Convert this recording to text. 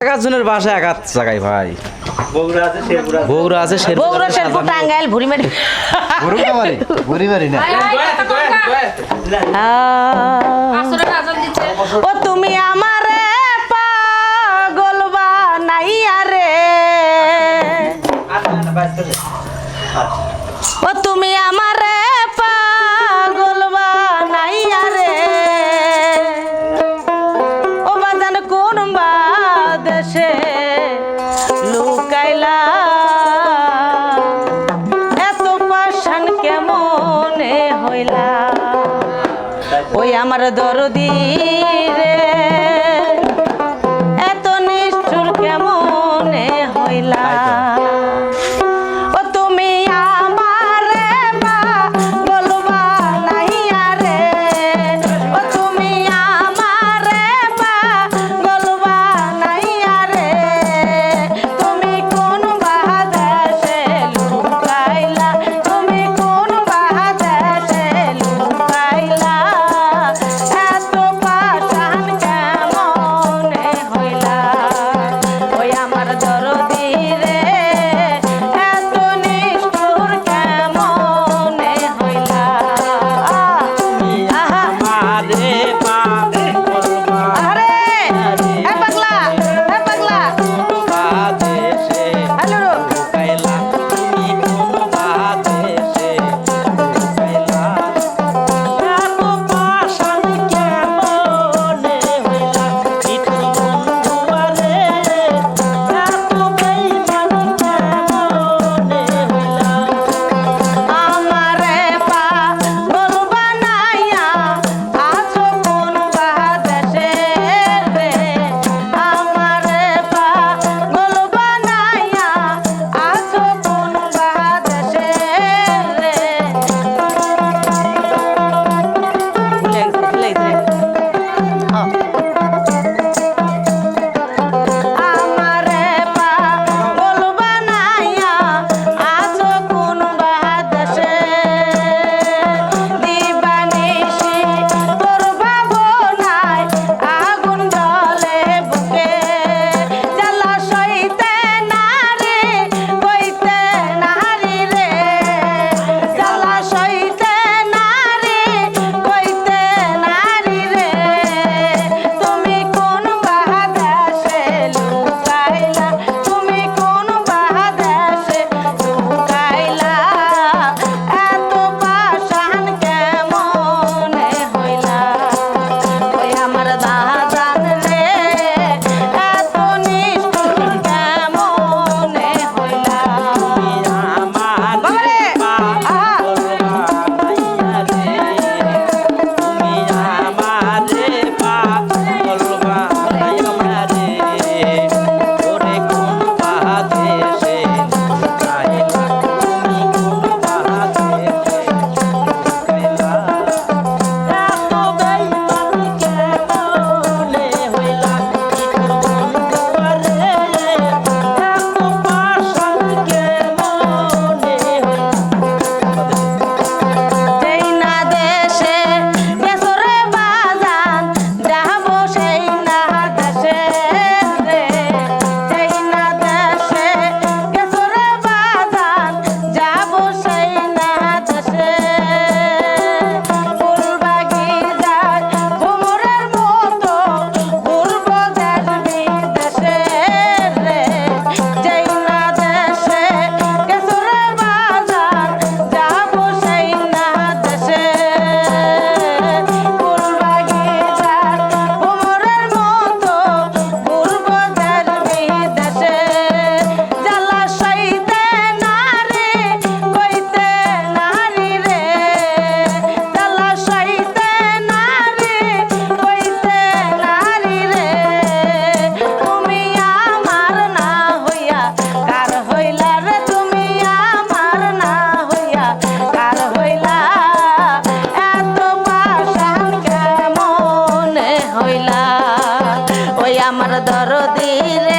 এক একজনের বাসা এক জায়গায় ভাই। বগুড়া আছে বগুড়া আছে শেরপুর বগুড়া আছে, শেরপুর সাজানো। টাঙ্গাইল ভুড়ি মারি গরিবারি গরিবারি না ও তুমি আমারে পাগল বানাইয়া রে। ও তুমি আমারে আমার দরদি রে হইলা ওই আমার দরদিরে